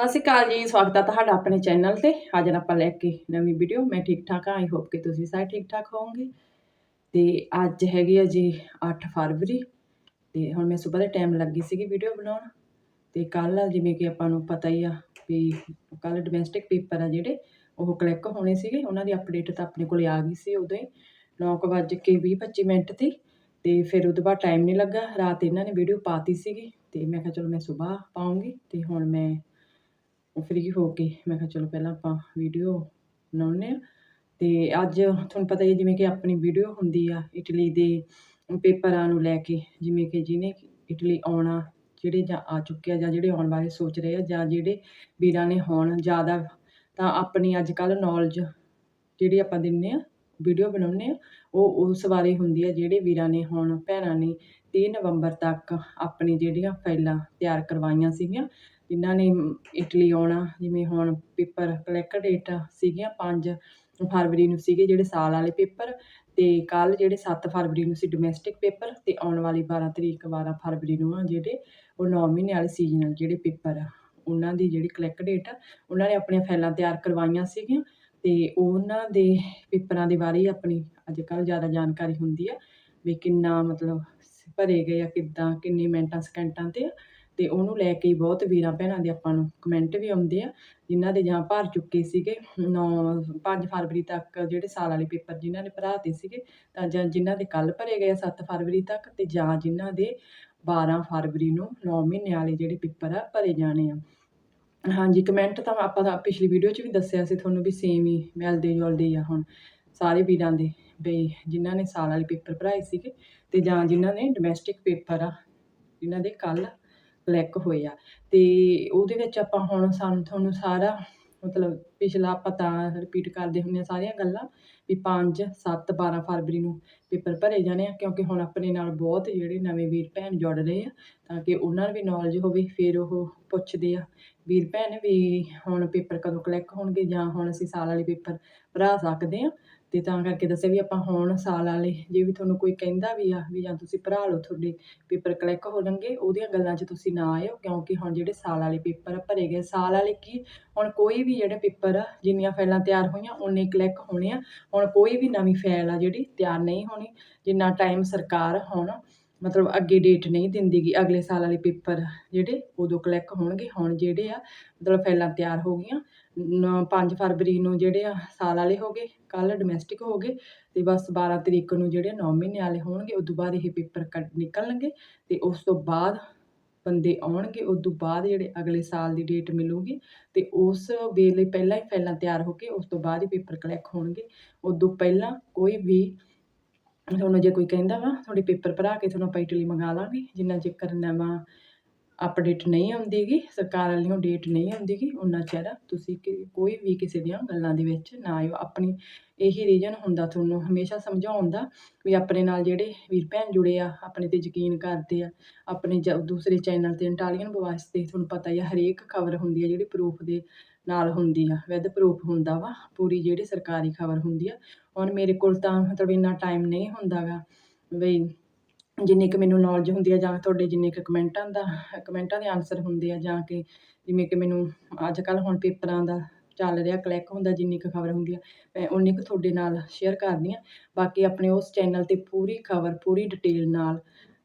ਸਤਿ ਸ਼੍ਰੀ ਅਕਾਲ ਜੀ, ਸਵਾਗਤ ਹੈ ਤੁਹਾਡਾ ਆਪਣੇ ਚੈਨਲ ਤੇ। ਅੱਜ ਆਪਾਂ ਲੈ ਕੇ ਨਵੀਂ ਵੀਡੀਓ ਮੈਂ ਠੀਕ ਠਾਕ ਹਾਂ ਆਈ ਹੋਪ ਕਿ ਤੁਸੀਂ ਸਾਰੇ ਠੀਕ ਠਾਕ ਹੋਵੋਗੇ। ਤੇ ਅੱਜ ਹੈਗੀ ਆ ਜੀ 8 ਫਰਵਰੀ। ਤੇ ਹੁਣ ਮੈਂ ਸਵੇਰ ਦੇ ਟਾਈਮ ਲੱਗੀ ਸੀਗੀ ਵੀਡੀਓ ਬਣਾਉਣ। ਤੇ ਕੱਲ ਜਿਵੇਂ ਕਿ ਆਪਾਂ ਨੂੰ ਪਤਾ ਹੀ ਆ ਵੀ ਕੱਲ ਡੋਮੈਸਟਿਕ ਪੇਪਰ ਆ ਜਿਹੜੇ, ਉਹ ਕਲਿੱਕ ਹੋਣੇ ਸੀਗੇ। ਉਹਨਾਂ ਦੀ ਅਪਡੇਟ ਤਾਂ ਆਪਣੇ ਕੋਲੇ ਆ ਗਈ ਸੀ ਉਦੋਂ ਹੀ। 9 ਵੱਜ ਕੇ 20 25 ਮਿੰਟ ਤੇ। ਤੇ ਫਿਰ ਉਹਦੇ ਬਾਅਦ ਟਾਈਮ ਨਹੀਂ ਲੱਗਾ। ਰਾਤ ਇਹਨਾਂ ਨੇ ਵੀਡੀਓ ਪਾਤੀ ਸੀਗੀ। ਤੇ ਮੈਂ ਕਿਹਾ ਚਲੋ ਮੈਂ ਸਵੇਰ ਪਾਉਂਗੀ। ਤੇ ਹੁਣ ਮੈਂ ਫ੍ਰੀ ਹੋ ਕੇ ਮੈਂ ਕਿਹਾ ਚਲੋ ਪਹਿਲਾਂ ਆਪਾਂ ਵੀਡੀਓ ਬਣਾਉਂਦੇ ਹਾਂ। ਤੇ ਅੱਜ ਤੁਹਾਨੂੰ ਪਤਾ ਹੀ ਜਿਵੇਂ ਕਿ ਆਪਣੀ ਵੀਡੀਓ ਹੁੰਦੀ ਆ ਇਟਲੀ ਦੇ ਪੇਪਰਾਂ ਨੂੰ ਲੈ ਕੇ, ਜਿਵੇਂ ਕਿ ਜਿਹਨੇ ਇਟਲੀ ਆਉਣਾ, ਜਿਹੜੇ ਜਾਂ ਆ ਚੁੱਕੇ ਆ ਜਾਂ ਜਿਹੜੇ ਆਉਣ ਬਾਰੇ ਸੋਚ ਰਹੇ ਆ ਜਾਂ ਜਿਹੜੇ ਵੀਰਾਂ ਨੇ ਹੋਣ ਜ਼ਿਆਦਾ ਤਾਂ ਆਪਣੀ ਅੱਜ ਕੱਲ੍ਹ ਨੌਲੇਜ ਜਿਹੜੀ ਆਪਾਂ ਦਿੰਦੇ ਆ ਵੀਡੀਓ ਬਣਾਉਂਦੇ ਆ ਉਹ ਉਸ ਬਾਰੇ ਹੁੰਦੀ ਆ ਜਿਹੜੇ ਵੀਰਾਂ ਨੇ ਹੁਣ ਭੈਣਾਂ ਨੇ 30 ਨਵੰਬਰ ਤੱਕ ਆਪਣੀ ਜਿਹੜੀਆਂ ਫਾਈਲਾਂ ਤਿਆਰ ਕਰਵਾਈਆਂ ਸੀਗੀਆਂ। ਇਹਨਾਂ ਨੇ ਇਟਲੀ ਆਉਣਾ, ਜਿਵੇਂ ਹੁਣ ਪੇਪਰ ਕਲੈਕਟ ਡੇਟ ਸੀਗੀਆਂ ਪੰਜ ਫਰਵਰੀ ਨੂੰ ਸੀਗੇ ਜਿਹੜੇ ਸਾਲ ਵਾਲੇ ਪੇਪਰ ਅਤੇ ਕੱਲ੍ਹ ਜਿਹੜੇ ਸੱਤ ਫਰਵਰੀ ਨੂੰ ਸੀ ਡੋਮੈਸਟਿਕ ਪੇਪਰ ਅਤੇ ਆਉਣ ਵਾਲੀ 12 ਤਰੀਕ 12 ਫਰਵਰੀ ਨੂੰ ਆ ਜਿਹੜੇ ਉਹ ਨੌ ਮਹੀਨੇ ਵਾਲੇ ਸੀਜ਼ਨਲ ਜਿਹੜੇ ਪੇਪਰ ਆ, ਉਹਨਾਂ ਦੀ ਜਿਹੜੀ ਕਲੈਕਟ ਡੇਟ ਆ, ਉਹਨਾਂ ਨੇ ਆਪਣੀਆਂ ਫਾਈਲਾਂ ਤਿਆਰ ਕਰਵਾਈਆਂ ਸੀਗੀਆਂ ਅਤੇ ਉਹਨਾਂ ਦੇ ਪੇਪਰਾਂ ਦੇ ਬਾਰੇ ਆਪਣੀ ਅੱਜ ਕੱਲ੍ਹ ਜ਼ਿਆਦਾ ਜਾਣਕਾਰੀ ਹੁੰਦੀ ਆ ਵੀ ਕਿੰਨਾ ਮਤਲਬ ਭਰੇ ਗਏ ਆ, ਕਿੱਦਾਂ, ਕਿੰਨੇ ਮਿੰਟਾਂ, ਸਕਿੰਟਾਂ ਤੇ ਤੇ ਉਹਨੂੰ ਲੈ ਕੇ ਬਹੁਤ ਵੀਰਾਂ ਭੈਣਾਂ ਦੇ ਆਪਾਂ ਨੂੰ ਕਮੈਂਟ ਵੀ ਆਉਂਦੇ ਆ, ਜਿਨ੍ਹਾਂ ਦੇ ਜਾਂ ਭਰ ਚੁੱਕੇ ਸੀਗੇ 9 5 ਫਰਵਰੀ ਤੱਕ ਜਿਹੜੇ ਸਾਲ ਵਾਲੇ ਪੇਪਰ ਜਿਨ੍ਹਾਂ ਨੇ ਭਰਾਤੇ ਸੀਗੇ, ਤਾਂ ਜਾਂ ਜਿਨ੍ਹਾਂ ਦੇ ਕੱਲ ਭਰੇ ਗਏ 7 ਫਰਵਰੀ ਤੱਕ ਤੇ ਜਾਂ ਜਿਨ੍ਹਾਂ ਦੇ 12 ਫਰਵਰੀ ਨੂੰ 9 ਮਹੀਨੇ ਵਾਲੇ ਜਿਹੜੇ ਪੇਪਰ ਆ ਭਰੇ ਜਾਣੇ ਆ। ਹਾਂਜੀ ਕਮੈਂਟ ਤਾਂ ਆਪਾਂ ਤਾਂ ਪਿਛਲੀ ਵੀਡੀਓ 'ਚ ਵੀ ਦੱਸਿਆ ਸੀ ਤੁਹਾਨੂੰ ਵੀ ਸੇਮ ਹੀ ਮਿਲਦੇ ਜੁਲਦੇ ਆ ਹੁਣ ਸਾਰੇ ਵੀਰਾਂ ਦੇ ਬਈ ਜਿਨ੍ਹਾਂ ਨੇ ਸਾਲ ਵਾਲੇ ਪੇਪਰ ਭਰਾਏ ਸੀਗੇ ਤੇ ਜਾਂ ਜਿਨ੍ਹਾਂ ਨੇ ਡੋਮੈਸਟਿਕ ਪੇਪਰ ਆ, ਜਿਨ੍ਹਾਂ ਦੇ ਕੱਲ ਕਲਿੱਕ ਹੋਏ ਆ। ਤੇ ਉਹਦੇ ਵਿੱਚ ਆਪਾਂ ਹੁਣ ਸਾਨੂੰ ਤੁਹਾਨੂੰ ਸਾਰਾ, ਮਤਲਬ ਪਿਛਲਾ ਆਪਾਂ ਤਾਂ ਰਿਪੀਟ ਕਰਦੇ ਹੁੰਦੇ ਆ ਸਾਰੀਆਂ ਗੱਲਾਂ ਵੀ 5 7 12 ਫਰਵਰੀ ਨੂੰ ਪੇਪਰ ਭਰੇ ਜਾਣੇ ਆ, ਕਿਉਂਕਿ ਹੁਣ ਆਪਣੇ ਨਾਲ ਬਹੁਤ ਜਿਹੜੇ ਨਵੇਂ ਵੀਰ ਭੈਣ ਜੁੜ ਰਹੇ ਆ, ਤਾਂ ਕਿ ਉਹਨਾਂ ਨੂੰ ਵੀ ਨੌਲੇਜ ਹੋਵੇ, ਫਿਰ ਉਹ ਪੁੱਛਦੇ ਆ ਵੀਰ ਭੈਣ ਵੀ ਹੁਣ ਪੇਪਰ ਕਦੋਂ ਕਲੈਕ ਹੋਣਗੇ ਜਾਂ ਹੁਣ ਅਸੀਂ ਸਾਲ ਵਾਲੇ ਪੇਪਰ ਭਰਾ ਸਕਦੇ ਆ ਤੇ ਤਾਂ ਕਰਕੇ ਦੱਸਿਆ ਵੀ ਆਪਾਂ ਹੁਣ ਸਾਲ ਵਾਲੇ, ਜੇ ਵੀ ਤੁਹਾਨੂੰ ਕੋਈ ਕਹਿੰਦਾ ਵੀ ਆ ਵੀ ਜਾਂ ਤੁਸੀਂ ਭਰਾ ਲਓ, ਤੁਹਾਡੇ ਪੇਪਰ ਕਲੈਕ ਹੋ ਜਾਣਗੇ, ਉਹਦੀਆਂ ਗੱਲਾਂ 'ਚ ਤੁਸੀਂ ਨਾ ਆਇਓ, ਕਿਉਂਕਿ ਹੁਣ ਜਿਹੜੇ ਸਾਲ ਵਾਲੇ ਪੇਪਰ ਭਰੇ ਗਏ, ਸਾਲ ਵਾਲੇ ਕੀ, ਹੁਣ ਕੋਈ ਵੀ ਜਿਹੜੇ ਪੇਪਰ ਆ ਜਿੰਨੀਆਂ ਫਾਈਲਾਂ ਤਿਆਰ ਹੋਈਆਂ ਉਨੇ ਕਲਿੱਕ ਹੋਣੇ ਆ। ਹੁਣ ਕੋਈ ਵੀ ਨਵੀਂ ਫਾਈਲ ਆ ਜਿਹੜੀ ਤਿਆਰ ਨਹੀਂ ਹੋਣੀ, ਜਿੰਨਾ ਟਾਈਮ ਸਰਕਾਰ ਹੁਣ ਮਤਲਬ ਅੱਗੇ ਡੇਟ ਨਹੀਂ ਦਿੰਦੀ ਗੀ, ਅਗਲੇ ਸਾਲ ਵਾਲੇ ਪੇਪਰ ਜਿਹੜੇ ਉਦੋਂ ਕਲਿੱਕ ਹੋਣਗੇ, ਹੁਣ ਜਿਹੜੇ ਆ, ਮਤਲਬ ਫਾਈਲਾਂ ਤਿਆਰ ਹੋ ਗਈਆਂ। 5 ਫਰਵਰੀ ਨੂੰ ਜਿਹੜੇ ਆ ਸਾਲ ਵਾਲੇ ਹੋ ਗਏ ਕੱਲ ਡੋਮੈਸਟਿਕ ਹੋ ਗਏ ਤੇ ਬਸ 12 ਤਰੀਕ ਨੂੰ ਜਿਹੜੇ 9 ਮਹੀਨੇ ਵਾਲੇ ਹੋਣਗੇ, ਉਦੋਂ ਬਾਅਦ ਇਹ ਪੇਪਰ ਕੱਢ, ਨਿਕਲਣਗੇ ਤੇ ਉਸ ਤੋਂ ਬਾਅਦ ਬੰਦੇ ਆਉਣਗੇ, ਉਦੋਂ ਬਾਅਦ ਜਿਹੜੇ ਅਗਲੇ ਸਾਲ ਦੀ ਡੇਟ ਮਿਲੂਗੀ ਤੇ ਉਸ ਵੇਲੇ ਪਹਿਲਾਂ ਹੀ ਫਾਈਲਾਂ ਤਿਆਰ ਹੋ ਕੇ ਉਸ ਤੋਂ ਬਾਅਦ ਹੀ ਪੇਪਰ ਕਲਿੱਕ ਹੋਣਗੇ। ਉਦੋਂ ਪਹਿਲਾਂ ਕੋਈ ਵੀ ਤੁਹਾਨੂੰ ਜੇ ਕੋਈ ਕਹਿੰਦਾ ਵਾ, ਤੁਹਾਡੇ ਪੇਪਰ ਭਰਾ ਕੇ ਤੁਹਾਨੂੰ ਆਪਾਂ ਇਟਲੀ ਮੰਗਾ ਲਾਂਗੇ। ਜਿੰਨਾ ਚਿਰ ਨਵਾਂ ਅਪਡੇਟ ਨਹੀਂ ਆਉਂਦੀ ਗੀ ਸਰਕਾਰ ਵੱਲੋਂ ਡੇਟ ਨਹੀਂ ਆਉਂਦੀ ਗੀ ਉਨਾ ਚਿਰ ਤੁਸੀਂ ਕਿ, ਕੋਈ ਵੀ ਕਿਸੇ ਦੀਆਂ ਗੱਲਾਂ ਦੇ ਵਿੱਚ ਨਾ ਆਇਓ। ਆਪਣੀ ਇਹੀ ਰੀਜਨ ਹੁੰਦਾ ਤੁਹਾਨੂੰ ਹਮੇਸ਼ਾ ਸਮਝਾਉਣ ਦਾ ਵੀ ਆਪਣੇ ਨਾਲ ਜਿਹੜੇ ਵੀਰ ਭੈਣ ਜੁੜੇ ਆ, ਆਪਣੇ ਤੇ ਯਕੀਨ ਕਰਦੇ ਆ, ਆਪਣੇ ਜ, ਦੂਸਰੇ ਚੈਨਲ ਤੇ ਇੰਟਾਲੀਅਨ ਵੌਇਸ ਤੇ ਤੁਹਾਨੂੰ ਪਤਾ ਹੀ ਆ, ਹਰੇਕ ਖਬਰ ਹੁੰਦੀ ਆ ਜਿਹੜੀ ਪ੍ਰੂਫ ਦੇ ਨਾਲ ਹੁੰਦੀ ਆ ਵਿਦ ਪ੍ਰੂਫ ਹੁੰਦਾ ਵਾ, ਪੂਰੀ ਜਿਹੜੀ ਸਰਕਾਰੀ ਖਬਰ ਹੁੰਦੀ ਆ ਹੁਣ ਮੇਰੇ ਕੋਲ ਤਾਂ ਮਤਲਬ ਇੰਨਾ ਟਾਈਮ ਨਹੀਂ ਹੁੰਦਾ ਗਾ ਬਈ ਜਿੰਨੀ ਕੁ ਮੈਨੂੰ ਨੌਲੇਜ ਹੁੰਦੀ ਆ, ਜਾਂ ਤੁਹਾਡੇ ਜਿੰਨੇ ਕੁ ਕਮੈਂਟਾਂ ਦਾ, ਕਮੈਂਟਾਂ ਦੇ ਆਨਸਰ ਹੁੰਦੇ ਆ, ਜਾਂ ਕਿ ਜਿਵੇਂ ਕਿ ਮੈਨੂੰ ਅੱਜ ਕੱਲ੍ਹ ਹੁਣ ਪੇਪਰਾਂ ਦਾ ਚੱਲ ਰਿਹਾ ਕਲਿੱਕ ਹੁੰਦਾ ਜਿੰਨੀ ਕੁ ਖਬਰ ਹੁੰਦੀ ਆ, ਮੈਂ ਉਨੀ ਕੁ ਤੁਹਾਡੇ ਨਾਲ ਸ਼ੇਅਰ ਕਰਦੀ ਹਾਂ ਬਾਕੀ ਆਪਣੇ ਉਸ ਚੈਨਲ 'ਤੇ ਪੂਰੀ ਖਬਰ, ਪੂਰੀ ਡਿਟੇਲ ਨਾਲ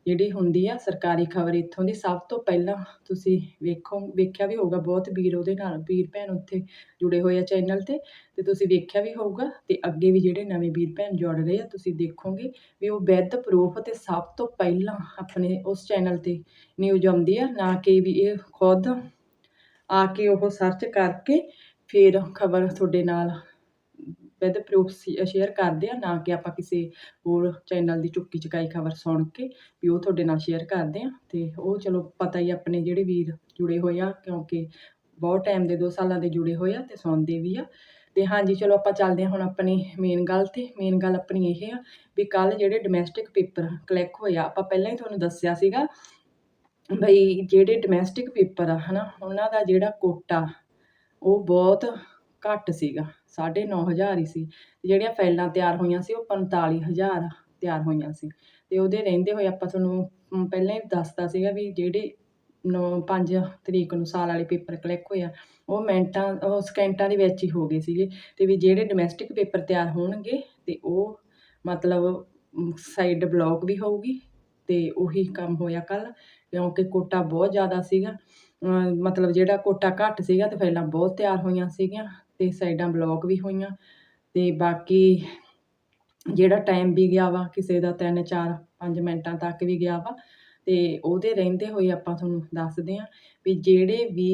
ਜਿਹੜੀ ਹੁੰਦੀ ਆ ਸਰਕਾਰੀ ਖਬਰ, ਇੱਥੋਂ ਦੀ ਸਭ ਤੋਂ ਪਹਿਲਾਂ ਤੁਸੀਂ ਵੇਖੋ, ਵੇਖਿਆ ਵੀ ਹੋਊਗਾ, ਬਹੁਤ ਵੀਰ ਉਹਦੇ ਨਾਲ ਵੀਰ ਭੈਣ ਉੱਥੇ ਜੁੜੇ ਹੋਏ ਆ ਚੈਨਲ 'ਤੇ, ਤੇ ਤੁਸੀਂ ਵੇਖਿਆ ਵੀ ਹੋਊਗਾ, ਤੇ ਅੱਗੇ ਵੀ ਜਿਹੜੇ ਨਵੇਂ ਵੀਰ ਭੈਣ ਜੁੜ ਰਹੇ ਆ, ਤੁਸੀਂ ਦੇਖੋਗੇ ਵੀ ਉਹ ਵਿਦ ਪ੍ਰੂਫ ਤੇ ਸਭ ਤੋਂ ਪਹਿਲਾਂ ਆਪਣੇ ਉਸ ਚੈਨਲ 'ਤੇ ਨਿਊਜ਼ ਆਉਂਦੀ ਆ, ਨਾ ਕਿ ਵੀ ਇਹ ਖੁਦ ਆ ਕੇ ਉਹ ਸਰਚ ਕਰਕੇ ਫਿਰ ਖਬਰ ਤੁਹਾਡੇ ਨਾਲ ਵਿਦ ਪ੍ਰੂਫ ਸ਼ੇਅਰ ਕਰਦੇ ਆ, ਨਾ ਕਿ ਆਪਾਂ ਕਿਸੇ ਹੋਰ ਚੈਨਲ ਦੀ ਚੁੱਕੀ ਚੁਕਾਈ ਖਬਰ ਸੁਣ ਕੇ ਵੀ ਉਹ ਤੁਹਾਡੇ ਨਾਲ ਸ਼ੇਅਰ ਕਰਦੇ ਆ। ਤੇ ਉਹ ਚਲੋ ਪਤਾ ਹੀ ਆਪਣੇ ਜਿਹੜੇ ਵੀਰ ਜੁੜੇ ਹੋਏ ਆ, ਕਿਉਂਕਿ ਬਹੁਤ ਟਾਈਮ ਦੇ 2 ਸਾਲਾਂ ਦੇ ਜੁੜੇ ਹੋਏ ਆ ਤੇ ਸੁਣਦੇ ਵੀ ਆ। ਤੇ ਹਾਂਜੀ, ਚਲੋ ਆਪਾਂ ਚੱਲਦੇ ਹਾਂ ਹੁਣ ਆਪਣੀ ਮੇਨ ਗੱਲ ਤੇ। ਮੇਨ ਗੱਲ ਆਪਣੀ ਇਹ ਆ ਵੀ ਕੱਲ ਜਿਹੜੇ ਡੋਮੈਸਟਿਕ ਪੇਪਰ ਕਲਿੱਕ ਹੋਇਆ ਆਪਾਂ ਪਹਿਲਾਂ ਹੀ ਤੁਹਾਨੂੰ ਦੱਸਿਆ ਸੀਗਾ ਬਈ ਜਿਹੜੇ ਡੋਮੈਸਟਿਕ ਪੇਪਰ ਆ, ਹਨਾ, ਉਹਨਾਂ ਦਾ ਜਿਹੜਾ ਕੋਟਾ ਉਹ ਬਹੁਤ ਘੱਟ ਸੀਗਾ। 9500 ਹੀ ਸੀ। ਜਿਹੜੀਆਂ ਫਾਈਲਾਂ ਤਿਆਰ ਹੋਈਆਂ ਸੀ, ਉਹ 45000 ਤਿਆਰ ਹੋਈਆਂ ਸੀ। ਤੇ ਉਹਦੇ ਰਹਿੰਦੇ ਹੋਏ ਆਪਾਂ ਤੁਹਾਨੂੰ ਪਹਿਲਾਂ ਹੀ ਦੱਸਤਾ ਸੀਗਾ ਵੀ ਜਿਹੜੇ 9 5 ਤਰੀਕ ਨੂੰ ਸਾਲ ਵਾਲੇ ਪੇਪਰ ਕਲਿੱਕ ਹੋਇਆ ਉਹ ਮਿੰਟਾਂ, ਉਹ ਸਕਿੰਟਾਂ ਦੇ ਵਿੱਚ ਹੀ ਹੋ ਗਏ ਸੀਗੇ। ਤੇ ਵੀ ਜਿਹੜੇ ਡੋਮੈਸਟਿਕ ਪੇਪਰ ਤਿਆਰ ਹੋਣਗੇ, ਤੇ ਉਹ ਮਤਲਬ ਸਾਈਡ ਬਲੌਕ ਵੀ ਹੋਊਗੀ, ਤੇ ਉਹੀ ਕੰਮ ਹੋਇਆ ਕੱਲ ਕਿਉਂਕਿ ਕੋਟਾ ਬਹੁਤ ਜ਼ਿਆਦਾ ਸੀਗਾ। ਮਤਲਬ ਜਿਹੜਾ ਕੋਟਾ ਘੱਟ ਸੀਗਾ ਤੇ ਫਾਈਲਾਂ ਬਹੁਤ ਤਿਆਰ ਹੋਈਆਂ ਸੀਗੀਆਂ ਤੇ ਸਾਈਡਾਂ ਬਲੌਕ ਵੀ ਹੋਈਆਂ ਤੇ ਬਾਕੀ ਜਿਹੜਾ ਟਾਈਮ ਵੀ ਗਿਆ ਵਾ, ਕਿਸੇ ਦਾ 3 4 5 ਮਿੰਟਾਂ ਤੱਕ ਵੀ ਗਿਆ ਵਾ ਤੇ ਉਹਦੇ ਰਹਿੰਦੇ ਹੋਏ ਆਪਾਂ ਤੁਹਾਨੂੰ ਦੱਸਦੇ ਹਾਂ ਵੀ ਜਿਹੜੇ ਵੀ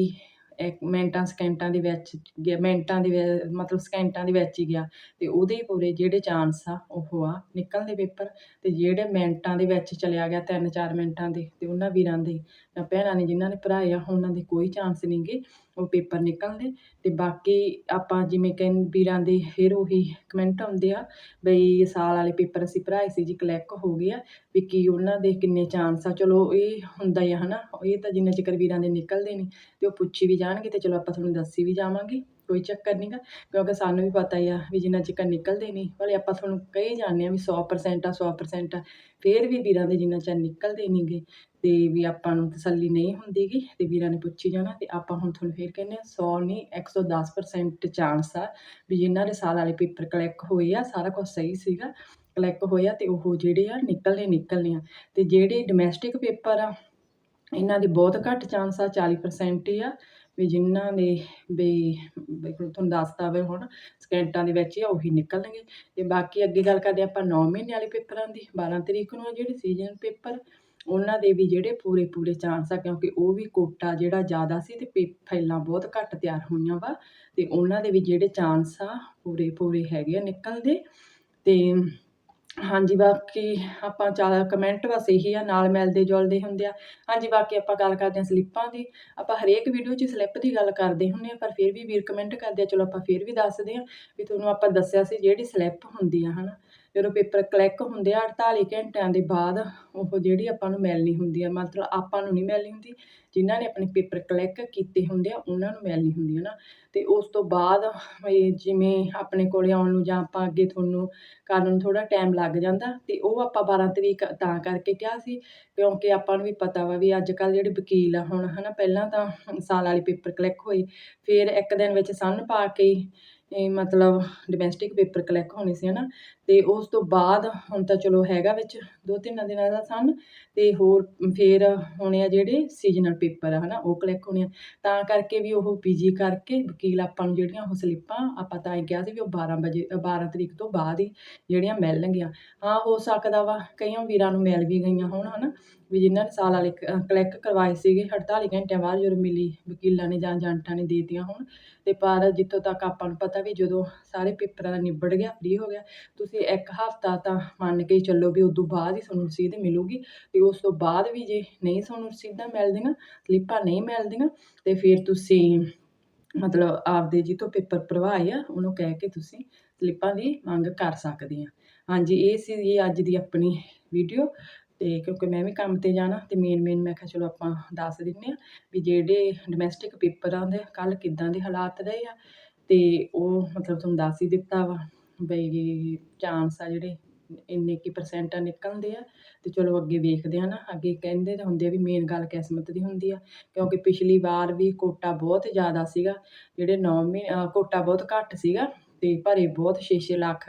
ਮਿੰਟਾਂ, ਸਕਿੰਟਾਂ ਦੇ ਵਿੱਚ ਗਿਆ ਮਿੰਟਾਂ ਦੇ ਮਤਲਬ ਸਕਿੰਟਾਂ ਦੇ ਵਿੱਚ ਹੀ ਗਿਆ। ਤੇ ਉਹਦੇ ਪੂਰੇ ਜਿਹੜੇ ਚਾਂਸ ਆ, ਉਹ ਆ ਨਿਕਲਣ ਦੇ ਪੇਪਰ। ਤੇ ਜਿਹੜੇ ਮਿੰਟਾਂ ਦੇ ਵਿੱਚ ਚਲਿਆ ਗਿਆ 3-4 ਮਿੰਟਾਂ ਦੇ, ਤੇ ਉਹਨਾਂ ਵੀਰਾਂ ਦੇ ਜਾਂ ਭੈਣਾਂ ਨੇ ਜਿਨ੍ਹਾਂ ਨੇ ਭਰਾਏ ਆ, ਉਹਨਾਂ ਦੇ ਕੋਈ ਚਾਂਸ ਨਹੀਂ ਗੇ। ਉਹ ਪੇਪਰ ਨਿਕਲਦੇ ਅਤੇ ਬਾਕੀ ਆਪਾਂ ਜਿਵੇਂ ਕਿ ਵੀਰਾਂ ਦੇ ਫਿਰ ਉਹੀ ਕਮੈਂਟ ਆਉਂਦੇ ਆ, ਬਈ ਸਾਲ ਵਾਲੇ ਪੇਪਰ ਅਸੀਂ ਭਰਾਏ ਸੀ ਜੀ ਕਲੈਕ ਹੋ ਗਏ ਆ, ਵੀ ਕੀ ਉਹਨਾਂ ਦੇ ਕਿੰਨੇ ਚਾਂਸ ਆ। ਚਲੋ ਇਹ ਹੁੰਦਾ ਹੀ ਆ ਨਾ ਇਹ ਤਾਂ ਜਿੰਨਾ ਚਿਰ ਵੀਰਾਂ ਦੇ ਨਿਕਲਦੇ ਨਹੀਂ ਅਤੇ ਉਹ ਪੁੱਛੀ ਵੀ ਜਾਣਗੇ ਅਤੇ ਚਲੋ ਆਪਾਂ ਤੁਹਾਨੂੰ ਦੱਸੀ ਵੀ ਜਾਵਾਂਗੇ। ਕੋਈ ਚੱਕਰ ਨਹੀਂਗਾ ਕਿਉਂਕਿ ਸਾਨੂੰ ਵੀ ਪਤਾ ਹੀ ਆ ਵੀ ਜਿੰਨਾ ਚਿਰ ਨਿਕਲਦੇ ਨਹੀਂ ਭਲੇ ਆਪਾਂ ਤੁਹਾਨੂੰ ਕਹੀ ਜਾਂਦੇ ਆ ਵੀ 100% ਆ 100% ਆ, ਫਿਰ ਵੀ ਵੀਰਾਂ ਦੇ ਜਿੰਨਾ ਚਿਰ ਨਿਕਲਦੇ ਨਹੀਂਗੇ ਤੇ ਵੀ ਆਪਾਂ ਨੂੰ ਤਸੱਲੀ ਨਹੀਂ ਹੁੰਦੀਗੀ, ਤੇ ਵੀਰਾਂ ਨੇ ਪੁੱਛੀ ਜਾਣਾ, ਤੇ ਆਪਾਂ ਹੁਣ ਤੁਹਾਨੂੰ ਫੇਰ ਕਹਿੰਦੇ ਆ 100 ਨਹੀਂ 110% ਚਾਂਸ ਆ ਵੀ ਜਿਨ੍ਹਾਂ ਦੇ ਸਾਲ ਵਾਲੇ ਪੇਪਰ ਕਲੈਕ ਹੋਏ ਆ, ਸਾਰਾ ਕੁਝ ਸਹੀ ਸੀਗਾ ਕਲੈਕ ਹੋਇਆ ਤੇ ਉਹ ਜਿਹੜੇ ਆ ਨਿਕਲਣੇ ਨਿਕਲਣੇ ਆ, ਤੇ ਜਿਹੜੇ ਡੋਮੈਸਟਿਕ ਪੇਪਰ ਆ, ਇਹਨਾਂ ਦੇ ਬਹੁਤ ਘੱਟ ਚਾਂਸ ਆ 40% ਹੀ ਆ ਵੀ ਜਿਨ੍ਹਾਂ ਦੇ ਵੀ ਤੁਹਾਨੂੰ ਦੱਸਦਾ ਵੇ ਹੁਣ, ਸਕਿੰਟਾਂ ਦੇ ਵਿੱਚ ਹੀ ਆ ਉਹੀ ਨਿਕਲਣਗੇ। ਤੇ ਬਾਕੀ ਅੱਗੇ ਗੱਲ ਕਰਦੇ ਆਪਾਂ 9 ਮਹੀਨੇ ਵਾਲੇ ਪੇਪਰਾਂ ਦੀ। 12 ਤਰੀਕ ਨੂੰ ਆ ਜਿਹੜੇ ਸੀਜ਼ਨ ਪੇਪਰ ਉਹਨਾਂ ਦੇ ਵੀ ਜਿਹੜੇ ਪੂਰੇ ਪੂਰੇ ਚਾਂਸ ਆ, ਕਿਉਂਕਿ ਉਹ ਵੀ ਕੋਟਾ ਜਿਹੜਾ ਜ਼ਿਆਦਾ ਸੀ ਤੇ ਪੇ, ਫਾਈਲਾਂ ਬਹੁਤ ਘੱਟ ਤਿਆਰ ਹੋਈਆਂ ਵਾ। ਤੇ ਉਹਨਾਂ ਦੇ ਵੀ ਜਿਹੜੇ ਚਾਂਸ ਆ ਪੂਰੇ ਪੂਰੇ ਹੈਗੇ ਆ ਨਿਕਲਣ ਦੇ ਤੇ ਹਾਂਜੀ, ਬਾਕੀ ਆਪਾਂ ਚੱਲ ਕਮੈਂਟ ਬਸ ਇਹੀ ਆ, ਨਾਲ ਮਿਲਦੇ ਜੁਲਦੇ ਹੁੰਦੇ ਆ। ਹਾਂਜੀ, ਬਾਕੀ ਆਪਾਂ ਗੱਲ ਕਰਦੇ ਹਾਂ ਸਲਿੱਪਾਂ ਦੀ। ਆਪਾਂ ਹਰੇਕ ਵੀਡੀਓ 'ਚ ਸਲਿੱਪ ਦੀ ਗੱਲ ਕਰਦੇ ਹੁੰਦੇ ਆ ਪਰ ਫਿਰ ਵੀ ਵੀਰ ਕਮੈਂਟ ਕਰਦੇ ਆ, ਚਲੋ ਆਪਾਂ ਫਿਰ ਵੀ ਦੱਸਦੇ ਆ ਵੀ ਤੁਹਾਨੂੰ ਆਪਾਂ ਦੱਸਿਆ ਸੀ ਜਿਹੜੀ ਸਲਿੱਪ ਹੁੰਦੀ ਆ, ਹਨਾ। ਜਦੋਂ ਪੇਪਰ ਕਲਿੱਕ ਹੁੰਦੇ ਆ 48 ਘੰਟਿਆਂ ਦੇ ਬਾਅਦ ਉਹ ਜਿਹੜੀ ਆਪਾਂ ਨੂੰ ਮਿਲਣੀ ਹੁੰਦੀ ਆ, ਮਤਲਬ ਆਪਾਂ ਨੂੰ ਨਹੀਂ ਮਿਲਣੀ ਹੁੰਦੀ, ਜਿਨ੍ਹਾਂ ਨੇ ਆਪਣੇ ਪੇਪਰ ਕਲਿੱਕ ਕੀਤੇ ਹੁੰਦੇ ਆ, ਉਹਨਾਂ ਨੂੰ ਮਿਲਣੀ ਹੁੰਦੀ ਹੈ ਨਾ। ਤੇ ਉਸ ਤੋਂ ਬਾਅਦ ਇਹ ਜਿਵੇਂ ਆਪਣੇ ਕੋਲ ਆਉਣ ਨੂੰ ਜਾਂ ਆਪਾਂ ਅੱਗੇ ਤੁਹਾਨੂੰ ਕਰਨ ਨੂੰ ਥੋੜ੍ਹਾ ਟਾਈਮ ਲੱਗ ਜਾਂਦਾ, ਤੇ ਉਹ ਆਪਾਂ 12 ਤਰੀਕ ਤਾਂ ਕਰਕੇ ਕਿਹਾ ਸੀ, ਕਿਉਂਕਿ ਆਪਾਂ ਨੂੰ ਵੀ ਪਤਾ ਵਾ ਵੀ ਅੱਜ ਕੱਲ੍ਹ ਜਿਹੜੇ ਵਕੀਲ ਆ ਹੁਣ, ਹਨਾ, ਪਹਿਲਾਂ ਤਾਂ ਸਾਲ ਵਾਲੇ ਪੇਪਰ ਕਲਿੱਕ ਹੋਏ, ਫਿਰ ਇੱਕ ਦਿਨ ਵਿੱਚ ਸੰਨ ਪਾ ਕੇ ਇਹ ਮਤਲਬ ਡੋਮੈਸਟਿਕ ਪੇਪਰ ਕਲਿੱਕ ਹੋਣੇ ਸੀ, ਹਨਾ? ਤੇ ਉਸ ਤੋਂ ਬਾਅਦ ਹੁਣ ਤਾਂ ਚਲੋ ਹੈਗਾ ਵਿੱਚ, ਦੋ ਤਿੰਨ ਦਿਨਾਂ ਦਾ ਸਨ, ਤੇ ਹੋਰ ਫਿਰ ਹੋਣੇ ਆ ਜਿਹੜੇ ਸੀਜ਼ਨਲ ਪੇਪਰ ਆ, ਹਨਾ? ਉਹ ਕਲਿੱਕ ਹੋਣੇ ਆ। ਤਾਂ ਕਰਕੇ ਵੀ ਉਹ ਪੀਜੀ ਕਰਕੇ ਵਕੀਲ ਆਪਾਂ ਨੂੰ ਜਿਹੜੀਆਂ ਉਹ ਸਲਿੱਪਾਂ, ਆਪਾਂ ਤਾਂ ਇਹ ਕਿਹਾ ਸੀ ਵੀ ਉਹ 12 ਵਜੇ 12 ਤਰੀਕ ਤੋਂ ਬਾਅਦ ਹੀ ਜਿਹੜੀਆਂ ਮਿਲਣਗੀਆਂ। ਹਾਂ, ਹੋ ਸਕਦਾ ਵਾ ਕਈਆਂ ਵੀਰਾਂ ਨੂੰ ਮਿਲ ਵੀ ਗਈਆਂ ਹੋਣ, ਹਨਾ? ਵੀ ਜਿਨ੍ਹਾਂ ਨੇ ਸਾਲ ਵਾਲੇ ਕਲਿੱਕ ਕਰਵਾਏ ਸੀਗੇ 48 ਘੰਟਿਆਂ ਬਾਅਦ ਜਦੋਂ ਮਿਲੀ, ਵਕੀਲਾਂ ਨੇ ਜਾਂ ਏਜੰਟਾਂ ਨੇ ਦੇ ਹੋਣ। ਤੇ ਪਰ ਜਿੱਥੋਂ ਤੱਕ ਆਪਾਂ ਨੂੰ ਪਤਾ ਵੀ ਜਦੋਂ ਸਾਰੇ ਪੇਪਰਾਂ ਦਾ ਨਿਬੜ ਗਿਆ ਫ੍ਰੀ ਹੋ ਗਿਆ, ਤੁਸੀਂ ਇੱਕ ਹਫ਼ਤਾ ਤਾਂ ਮੰਨ ਕੇ ਚੱਲੋ ਵੀ ਉਦੋਂ ਬਾਅਦ ਹੀ ਤੁਹਾਨੂੰ ਰਸੀਦ ਮਿਲੂਗੀ। ਤੇ ਉਸ ਤੋਂ ਬਾਅਦ ਵੀ ਜੇ ਨਹੀਂ ਤੁਹਾਨੂੰ ਰਸੀਦਾਂ ਮਿਲਦੀਆਂ, ਸਲਿੱਪਾਂ ਨਹੀਂ ਮਿਲਦੀਆਂ, ਤੇ ਫਿਰ ਤੁਸੀਂ ਮਤਲਬ ਆਪਦੇ ਜਿੱਥੋਂ ਪੇਪਰ ਭਰਵਾਏ ਆ, ਉਹਨੂੰ ਕਹਿ ਕੇ ਤੁਸੀਂ ਸਲਿੱਪਾਂ ਦੀ ਮੰਗ ਕਰ ਸਕਦੇ ਆ। ਹਾਂਜੀ, ਇਹ ਸੀ ਜੀ ਅੱਜ ਦੀ ਆਪਣੀ ਵੀਡੀਓ ਤੇ ਕਿਉਂਕਿ ਮੈਂ ਵੀ ਕੰਮ ਤੇ ਜਾਣਾ, ਤੇ ਮੇਨ ਮੇਨ ਮੈਂ ਕਿਹਾ ਚਲੋ ਆਪਾਂ ਦੱਸ ਦਿੰਨੇ ਆ ਵੀ ਜਿਹੜੇ ਡੋਮੈਸਟਿਕ ਪੇਪਰਾਂ ਦੇ ਕੱਲ ਕਿੱਦਾਂ ਦੇ ਹਾਲਾਤ ਰਹੇ ਆ, ਤੇ ਉਹ ਮਤਲਬ ਤੁਹਾਨੂੰ ਦੱਸ ਹੀ ਦਿੱਤਾ ਵਾ ਬਈ ਚਾਂਸ ਆ ਜਿਹੜੇ ਇੰਨੇ ਕੀ ਪਰਸੈਂਟ ਆ ਨਿਕਲਦੇ ਆ, ਤੇ ਚਲੋ ਅੱਗੇ ਵੇਖਦੇ ਆ ਨਾ, ਅੱਗੇ ਕਹਿੰਦੇ ਤਾਂ ਹੁੰਦੇ ਆ ਵੀ ਮੇਨ ਗੱਲ ਕਿਸਮਤ ਦੀ ਹੁੰਦੀ ਆ, ਕਿਉਂਕਿ ਪਿਛਲੀ ਵਾਰ ਵੀ ਕੋਟਾ ਬਹੁਤ ਜ਼ਿਆਦਾ ਸੀਗਾ, ਜਿਹੜੇ 9 ਮਹੀਨੇ ਕੋਟਾ ਬਹੁਤ ਘੱਟ ਸੀਗਾ ਤੇ ਭਰੇ ਬਹੁਤ 6-6 ਲੱਖ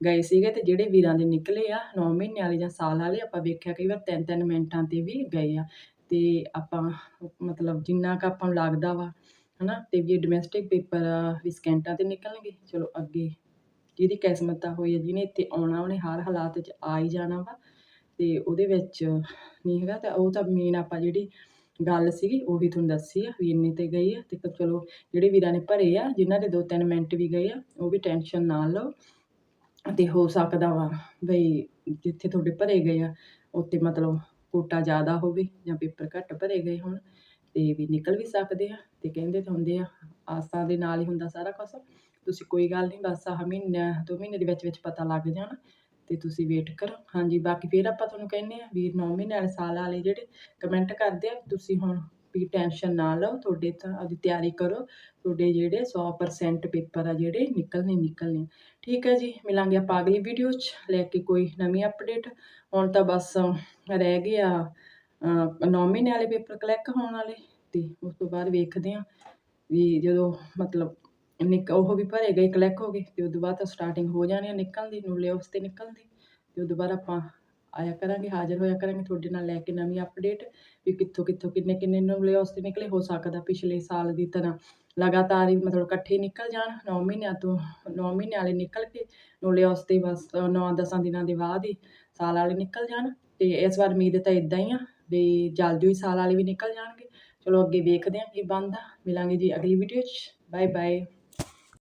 ਗਏ ਸੀਗੇ ਤੇ ਜਿਹੜੇ ਵੀਰਾਂ ਦੇ ਨਿਕਲੇ ਆ 9 ਮਹੀਨੇ ਵਾਲੇ ਜਾਂ ਸਾਲ ਵਾਲੇ, ਆਪਾਂ ਵੇਖਿਆ ਕਈ ਵਾਰ 3-3 ਮਿੰਟਾਂ ਤੇ ਵੀ ਗਏ ਆ। ਤੇ ਆਪਾਂ, ਮਤਲਬ ਜਿੰਨਾ ਕ ਆਪਾਂ ਨੂੰ ਲੱਗਦਾ ਵਾ, ਹਨਾ, ਤੇ ਵੀ ਡੋਮੈਸਟਿਕ ਪੇਪਰ ਵੀ ਸਕਿੰਟਾਂ ਤੇ ਨਿਕਲਣਗੇ, ਚਲੋ ਅੱਗੇ ਜਿਹਦੀ ਕਿਸਮਤ ਆ ਹੋਈ ਆ, ਜਿਹਨੇ ਇੱਥੇ ਆਉਣਾ, ਉਹਨੇ ਹਰ ਹਾਲਾਤ 'ਚ ਆ ਹੀ ਜਾਣਾ ਵਾ। ਤੇ ਉਹਦੇ ਵਿੱਚ ਨਹੀਂ ਹੈਗਾ, ਤਾਂ ਉਹ ਤਾਂ ਮੇਨ ਆਪਾਂ ਜਿਹੜੀ ਗੱਲ ਸੀਗੀ, ਉਹ ਵੀ ਤੁਹਾਨੂੰ ਦੱਸੀ ਆ ਵੀ ਇੰਨੇ ਤੇ ਗਈ ਆ ਤੇ ਚਲੋ ਜਿਹੜੇ ਵੀਰਾਂ ਨੇ ਭਰੇ ਆ, ਜਿਨ੍ਹਾਂ ਦੇ 2-3 ਮਿੰਟ ਵੀ ਗਏ ਆ, ਉਹ ਵੀ ਟੈਨਸ਼ਨ ਨਾ ਲਓ। ਤੇ ਹੋ ਸਕਦਾ ਵਾ ਬਈ ਜਿੱਥੇ ਤੁਹਾਡੇ ਭਰੇ ਗਏ ਆ, ਉੱਥੇ ਮਤਲਬ ਕੋਟਾ ਜ਼ਿਆਦਾ ਹੋਵੇ ਜਾਂ ਪੇਪਰ ਘੱਟ ਭਰੇ ਗਏ ਹੋਣ, ਤੇ ਵੀ ਨਿਕਲ ਵੀ ਸਕਦੇ ਆ ਤੇ ਕਹਿੰਦੇ ਤਾਂ ਹੁੰਦੇ ਆ, ਆਸਾਂ ਦੇ ਨਾਲ ਹੀ ਹੁੰਦਾ ਸਾਰਾ ਕੁਝ ਤੁਸੀਂ ਕੋਈ ਗੱਲ ਨਹੀਂ, ਬਸ ਆਹ ਮਹੀਨਾ, ਦੋ ਮਹੀਨੇ ਦੇ ਵਿੱਚ ਵਿੱਚ ਪਤਾ ਲੱਗ ਜਾਣਾ ਤੇ ਤੁਸੀਂ ਵੇਟ ਕਰੋ। ਹਾਂਜੀ, ਬਾਕੀ ਫਿਰ ਆਪਾਂ ਤੁਹਾਨੂੰ ਕਹਿੰਦੇ ਆ ਵੀਰ 9 ਮਹੀਨੇ ਵਾਲੇ ਸਾਲ ਵਾਲੇ ਜਿਹੜੇ ਕਮੈਂਟ ਕਰਦੇ ਆ, ਤੁਸੀਂ ਹੁਣ ਵੀ ਟੈਨਸ਼ਨ ਨਾ ਲਓ, ਤੁਹਾਡੇ ਤਾਂ ਆਪਦੀ ਤਿਆਰੀ ਕਰੋ, ਤੁਹਾਡੇ ਜਿਹੜੇ 100% ਪੇਪਰ ਆ ਜਿਹੜੇ ਨਿਕਲਣੇ ਨਿਕਲਣੇ ਠੀਕ ਹੈ ਜੀ, ਮਿਲਾਂਗੇ ਆਪਾਂ ਅਗਲੀ ਵੀਡੀਓ 'ਚ, ਲੈ ਕੇ ਕੋਈ ਨਵੀਂ ਅਪਡੇਟ ਹੁਣ ਤਾਂ ਬਸ ਰਹਿ ਗਿਆ 9 ਮਹੀਨੇ ਵਾਲੇ ਪੇਪਰ ਕਲੈਕ ਹੋਣ ਵਾਲੇ ਤੇ ਉਸ ਤੋਂ ਬਾਅਦ ਵੇਖਦੇ ਹਾਂ ਵੀ ਜਦੋਂ ਮਤਲਬ ਨਿਕ ਉਹ ਵੀ ਭਰੇ ਗਏ ਕਲਿੱਕ ਹੋ ਗਏ, ਤੇ ਉਦੋਂ ਬਾਅਦ ਤਾਂ ਸਟਾਰਟਿੰਗ ਹੋ ਜਾਣੀ ਆ ਨਿਕਲਣ ਦੀ ਨਿਊਕਲੀਅਸ ਤੇ ਨਿਕਲਣ ਦੀ, ਤੇ ਉਦੋਂ ਬਾਅਦ ਆਪਾਂ ਆਇਆ ਕਰਾਂਗੇ, ਹਾਜ਼ਰ ਹੋਇਆ ਕਰਾਂਗੇ, ਤੁਹਾਡੇ ਨਾਲ ਲੈ ਕੇ ਨਵੀਂ ਅਪਡੇਟ ਵੀ ਕਿੱਥੋਂ ਕਿੱਥੋਂ ਕਿੰਨੇ ਕਿੰਨੇ ਨਿਊਕਲੀਅਸ ਤੇ ਨਿਕਲੇ, ਹੋ ਸਕਦਾ ਪਿਛਲੇ ਸਾਲ ਦੀ ਤਰ੍ਹਾਂ ਲਗਾਤਾਰ ਹੀ ਮਤਲਬ ਇਕੱਠੇ ਨਿਕਲ ਜਾਣ 9 ਮਹੀਨਿਆਂ ਤੋਂ 9 ਮਹੀਨੇ ਵਾਲੇ ਨਿਕਲ ਕੇ ਨਿਊਕਲੀਅਸ ਤੇ ਬਸ 9-10 ਦਿਨਾਂ ਦੇ ਬਾਅਦ ਹੀ ਸਾਲ ਵਾਲੇ ਨਿਕਲ ਜਾਣ, ਤੇ ਇਸ ਵਾਰ ਉਮੀਦ ਤਾਂ ਇਦਾਂ ਹੀ ਆ ਵੀ ਜਲਦੀ ਹੀ ਸਾਲ ਵਾਲੇ ਵੀ ਨਿਕਲ ਜਾਣਗੇ, ਚਲੋ ਅੱਗੇ ਵੇਖਦੇ ਹਾਂ ਕੀ ਬਣਦਾ, ਮਿਲਾਂਗੇ ਜੀ ਅਗਲੀ ਵੀਡੀਓ 'ਚ ਬਾਏ ਬਾਏ